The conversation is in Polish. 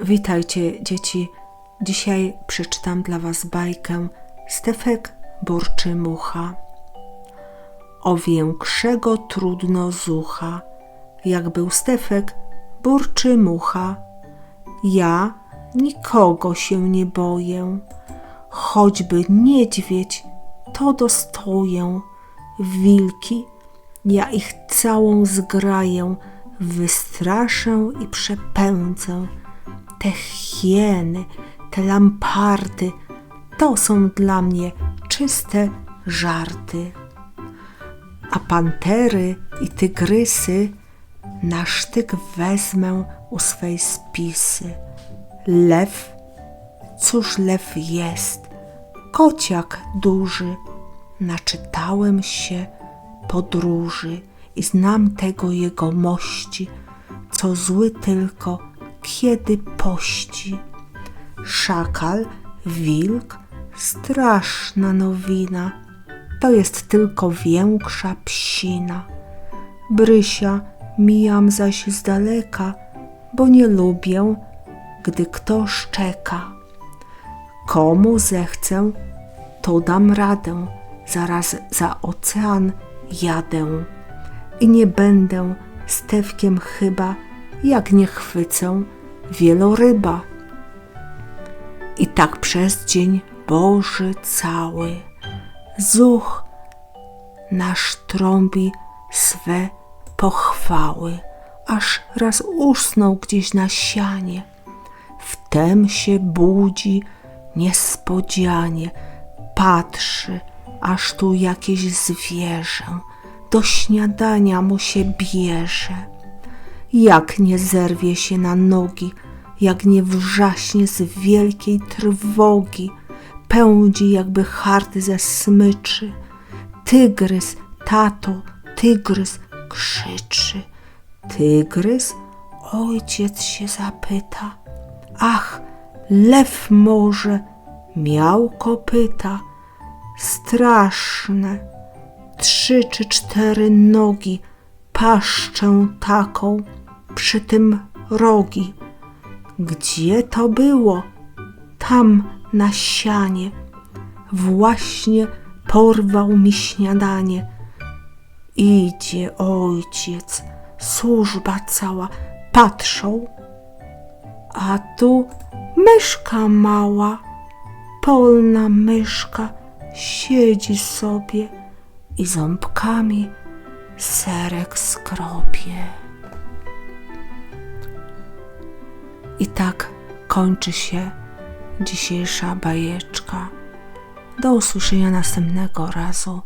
Witajcie, dzieci. Dzisiaj przeczytam dla Was bajkę Stefek burczy mucha. O większego trudno zucha, jak był Stefek burczy mucha. Ja nikogo się nie boję, choćby niedźwiedź, to dostoję. Wilki, ja ich całą zgraję, wystraszę i przepędzę. Te hieny, te lamparty, to są dla mnie czyste żarty. A pantery i tygrysy na sztyk wezmę u swej spisy. Lew, cóż lew jest, kociak duży. Naczytałem się podróży i znam tego jego mości, co zły tylko kiedy pości. Szakal, wilk, straszna nowina, to jest tylko większa psina. Brysia mijam zaś z daleka, bo nie lubię, gdy kto szczeka. Komu zechcę, to dam radę, zaraz za ocean jadę i nie będę stewkiem chyba, jak nie chwycę wieloryba. I tak przez dzień Boży cały, zuch nasz trąbi swe pochwały, aż raz usnął gdzieś na sianie. Wtem się budzi niespodzianie, patrzy, aż tu jakieś zwierzę do śniadania mu się bierze. Jak nie zerwie się na nogi, jak nie wrzaśnie z wielkiej trwogi, pędzi jakby hart ze smyczy. Tygrys, tato, tygrys krzyczy. Tygrys? Ojciec się zapyta. Ach, lew może miał kopyta straszne, trzy czy cztery nogi, paszczę taką, przy tym rogi. Gdzie to było? Tam na sianie. Właśnie porwał mi śniadanie. Idzie ojciec, służba cała, patrzą, a tu myszka mała, polna myszka, siedzi sobie i ząbkami serek skropie. I tak kończy się dzisiejsza bajeczka. Do usłyszenia następnego razu.